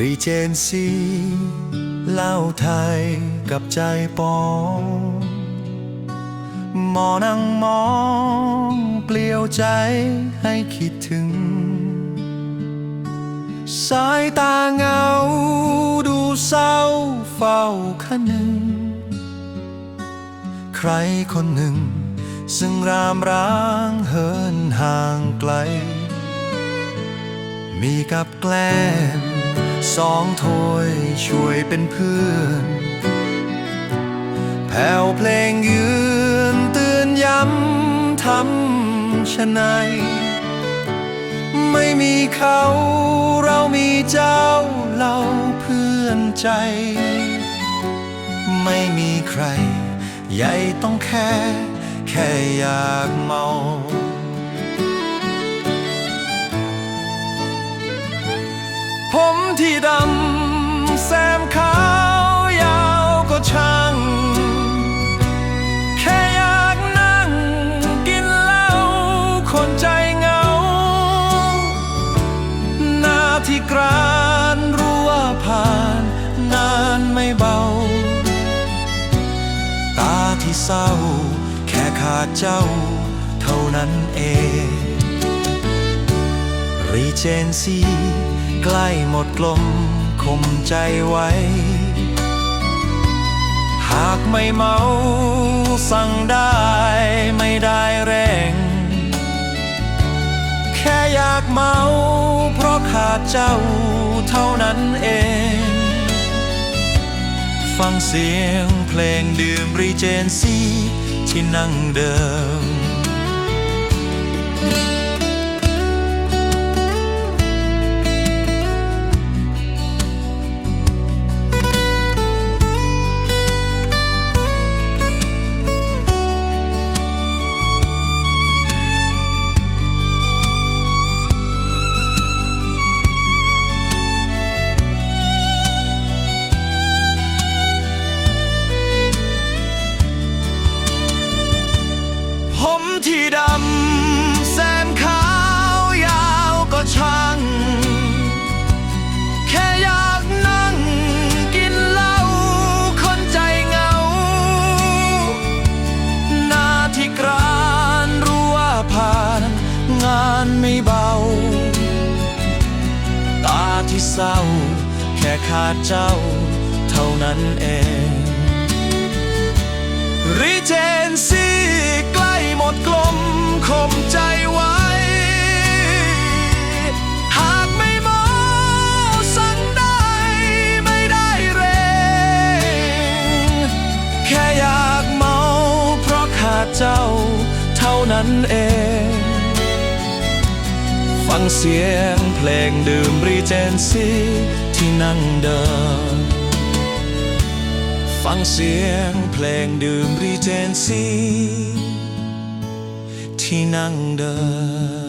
รีเจนซีเล่าไทยกับใจปองมอนั่งมองเปลี่ยวใจให้คิดถึง สายตาเหงาดูเศร้าเฝ้าคะนึงใครคนหนึ่ง ซึ่งรามร้างเหินห่างไกล มีกับแกล้ม สองถ้วยช่วยเป็นเพื่อน แผ่วเพลงยืนเตือนย้ำทำชะไหนไม่มีเขาเรามีเจ้าเราเพื่อนใจ ไม่มีใคร ใหญ่ต้องแค่ แค่อยากเมา ไม่เบา ตาที่เศร้า แค่ขาดเจ้า เท่านั้นเอง รีเจนซีใกล้หมดกลมคมใจไว้ หากไม่เมาสั่งได้ไม่ได้แรงแค่อยากเมาเพราะขาดเจ้าเท่านั้นเอง ฟังเสียงเพลงดื่มรีเจนซีที่นั่งเดิมผมานไม่เบา ตาที่เศร้า แค่ขาดเจ้า เท่านั้นเองรีเจนซีใกล้หมดกลมคมใจไว้ หากไม่เมาสั่งได้ไม่ได้เรงแค่อยากเมาเพราะขาดเจ้าเท่านั้นเอง ฟังเสียงเพลงดื่มรีเจนซีที่นั่งเดิมฟังเสียงเพลงดื่มรีเจนซีที่นั่งเดิม